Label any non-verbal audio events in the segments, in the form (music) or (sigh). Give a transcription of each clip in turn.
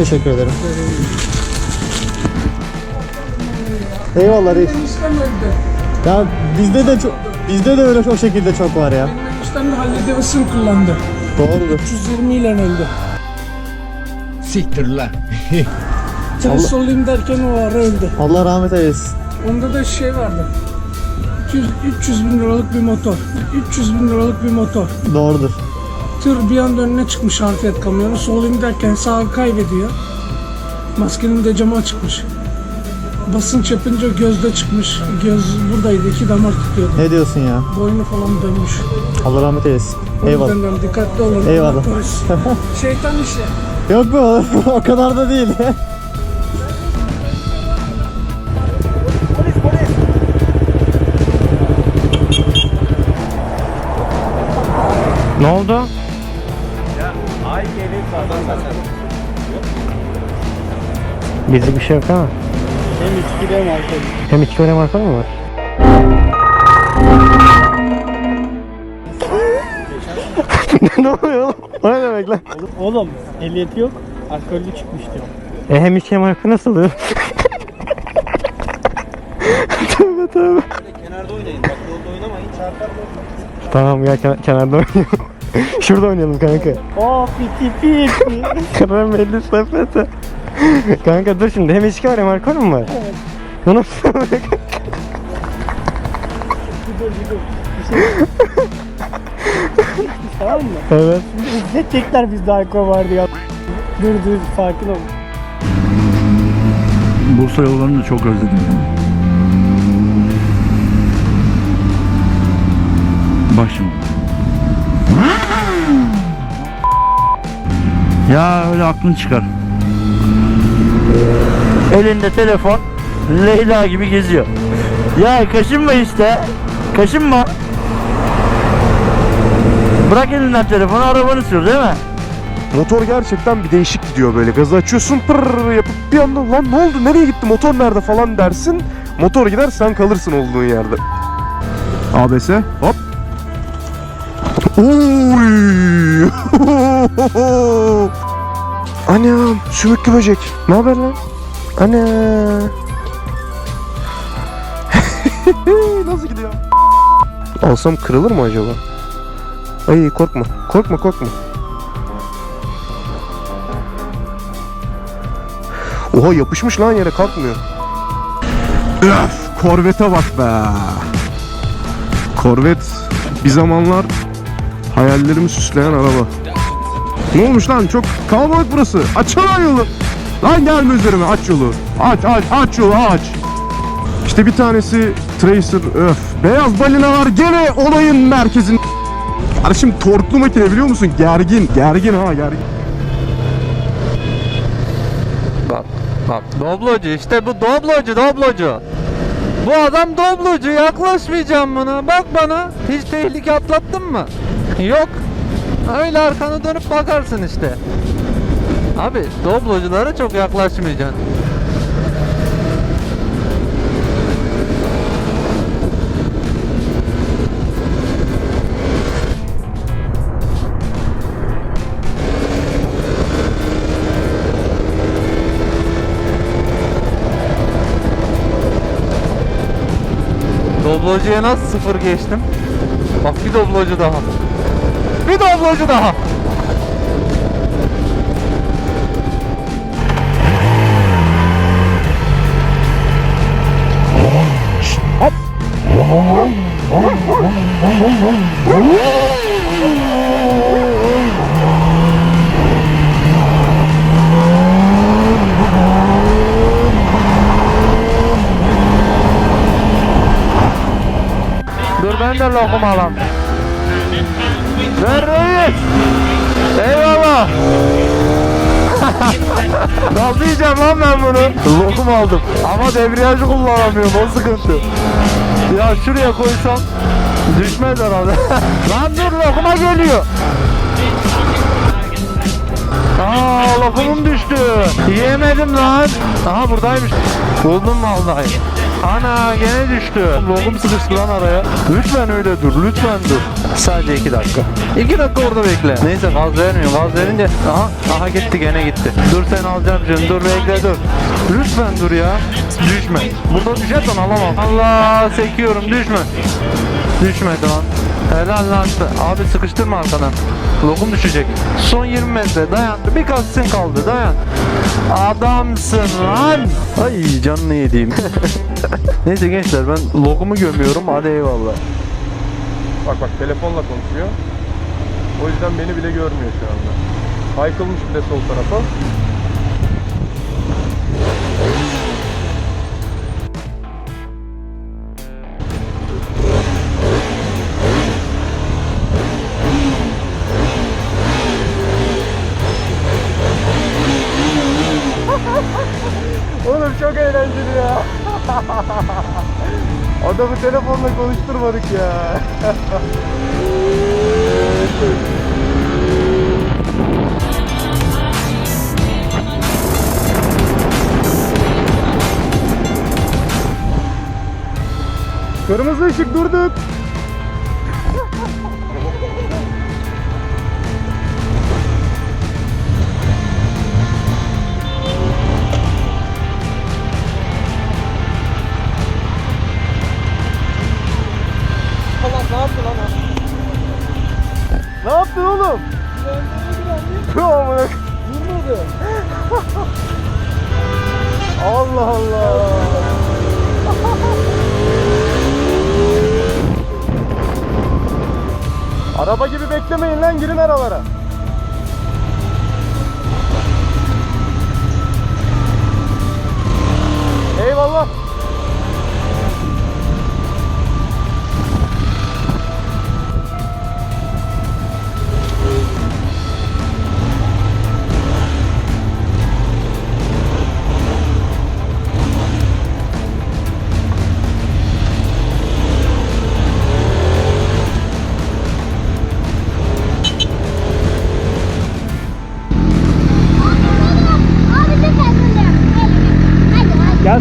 Teşekkür ederim. Eyvallah reis. Ya bizde de çok bizde de öyle o şekilde çok var ya. Benim eniştem de Harley Davidson kullandı. Doğrudur. 320 ile öldü. Siktir lan. (laughs) Tıraş olayım derken o ara öldü. Allah rahmet eylesin. Onda da şey vardı. 300, 300 bin liralık bir motor. 300 bin liralık bir motor. Doğrudur. Tır bir anda önüne çıkmış harfiyat kamyonu. Solayım derken sağı kaybediyor. Maskenin de camı açıkmış. Basınç yapınca gözde çıkmış. Göz buradaydı. iki damar tutuyordu. Ne diyorsun ya? Boynu falan dönmüş. Allah rahmet eylesin. O Eyvallah. yüzden dikkatli olun. Eyvallah. (laughs) Şeytan işi. Yok be o kadar da değil. ne oldu? Bizde bir şey yok ama. Hem içki hem alkol. Hem içki hem alkol mü var? (laughs) ne oluyor oğlum? O ne demek lan? Oğlum ehliyeti yok. Alkollü çıkmış diyor. E hem içki hem alkol nasıl oluyor? tövbe tövbe. Kenarda oynayın. Bak yolda oynamayın. Çarpar Tamam ya kenar, kenarda oynayalım. (laughs) Şurada oynayalım kanka. Oh piti piti. (laughs) Karamelli sepete. kanka dur şimdi hem içki var hem alkol mü var? Evet. Bu nasıl oluyor? tamam mı? Evet. İzletecekler bizde alkol vardı ya. Dur dur sakin ol. Bursa yollarını da çok özledim. Bak şimdi. Ya öyle aklın çıkar. Elinde telefon Leyla gibi geziyor. Ya kaşınma işte. Kaşınma. Bırak elinden telefonu arabanı sür değil mi? Motor gerçekten bir değişik gidiyor böyle. Gazı açıyorsun pırr yapıp bir anda lan ne oldu nereye gitti motor nerede falan dersin. Motor gider sen kalırsın olduğun yerde. ABS hop. Oy! (laughs) Anam sümüklü böcek. Ne haber lan? Ana. (laughs) Nasıl gidiyor? Alsam kırılır mı acaba? Ay korkma. Korkma korkma. Oha yapışmış lan yere kalkmıyor. Öf, korvete bak be. Korvet bir zamanlar hayallerimi süsleyen araba. Ne olmuş lan çok kalabalık burası. Açsana yolu. Lan gelme üzerime aç yolu. Aç aç aç yolu aç. İşte bir tanesi Tracer öf. Beyaz balinalar gene olayın merkezin. Kardeşim torklu makine biliyor musun? Gergin. Gergin ha gergin. Bak bak doblocu işte bu doblocu doblocu. Bu adam doblocu yaklaşmayacağım buna. Bak bana hiç tehlike atlattın mı? Yok. Öyle arkanı dönüp bakarsın işte. Abi dobloculara çok yaklaşmayacaksın. Doblocuya nasıl sıfır geçtim? Bak bir doblocu daha. Bir doblocu daha. Dur ben de lokum alam. Ver reis. Eyvallah. (laughs) Nasıl yiyeceğim lan ben bunu? Lokum aldım. Ama debriyajı kullanamıyorum o sıkıntı. Ya şuraya koysam düşmez herhalde. (laughs) lan dur lokuma geliyor. Aa lokumum düştü. Yiyemedim lan. Aha buradaymış. Buldum vallahi. Ana gene düştü. Lokum sıkıştı lan araya. Lütfen öyle dur. Lütfen dur. Sadece iki dakika. İki dakika orada bekle. Neyse gaz vermiyorum. Gaz verince aha aha gitti gene gitti. Dur sen alacağım şimdi. Dur bekle dur. Lütfen dur ya. Düşme. Burada düşersen alamam. Allah sekiyorum düşme. Düşmedi lan. Helal lan. Abi sıkıştırma arkadan. Lokum düşecek. Son 20 metre dayan. Birkaç sen kaldı dayan. Adamsın lan. Ay canını yediğim. (laughs) Neyse gençler ben lokumu gömüyorum. Hadi eyvallah. Bak bak telefonla konuşuyor. O yüzden beni bile görmüyor şu anda. Haykılmış bile sol tarafa. Oğlum çok eğlenceli ya. (laughs) Adamı telefonla konuşturmadık ya. (laughs) Kırmızı ışık durduk. Oğlum? Amına. Durmadı. Allah Allah. Araba gibi beklemeyin lan girin aralara.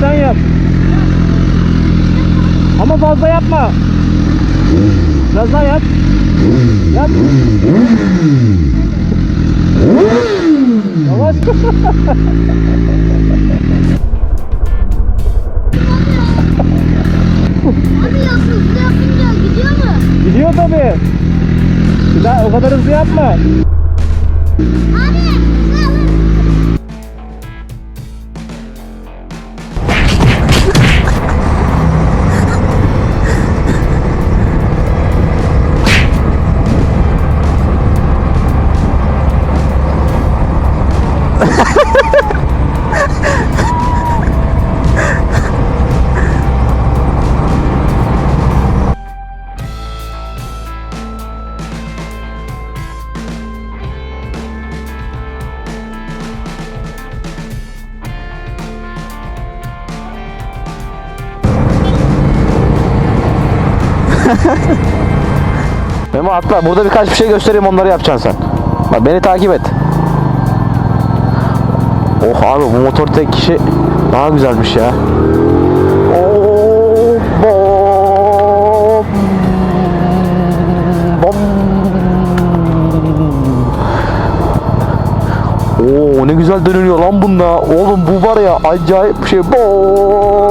Sen yap. Ama fazla yapma. Biraz daha yap. Yap. Yavaş. Abi ya hızlı yapınca gidiyor mu? Gidiyor tabii. Daha o kadar hızlı yapma. Abi (laughs) Memo atla burada birkaç bir şey göstereyim onları yapacaksın sen. Bak beni takip et. Oh abi bu motor tek kişi daha güzelmiş ya. Oh, bom, bom. Oo ne güzel dönüyor lan bunda. Oğlum bu var ya acayip bir şey. Bom,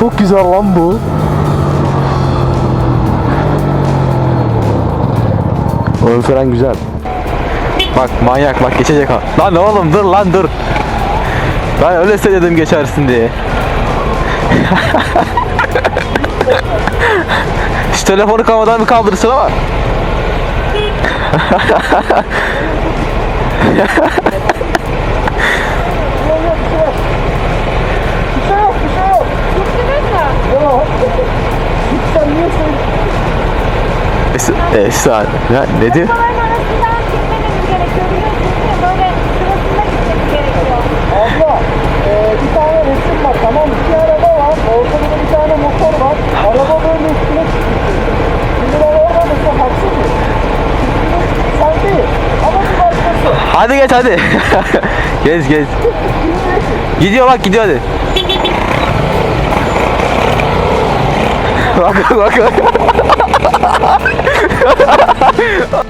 Çok güzel lan bu. Ön fren güzel. Bak manyak bak geçecek ha. Lan oğlum dur lan dur. Ben öyle dedim geçersin diye. (laughs) Şu telefonu kamadan bir kaldırsın ama. (laughs) 5 saat. Ya nedir? Hadi geç hadi. (laughs) geç geç. Gidiyor bak gidiyor hadi. Bak bak bak.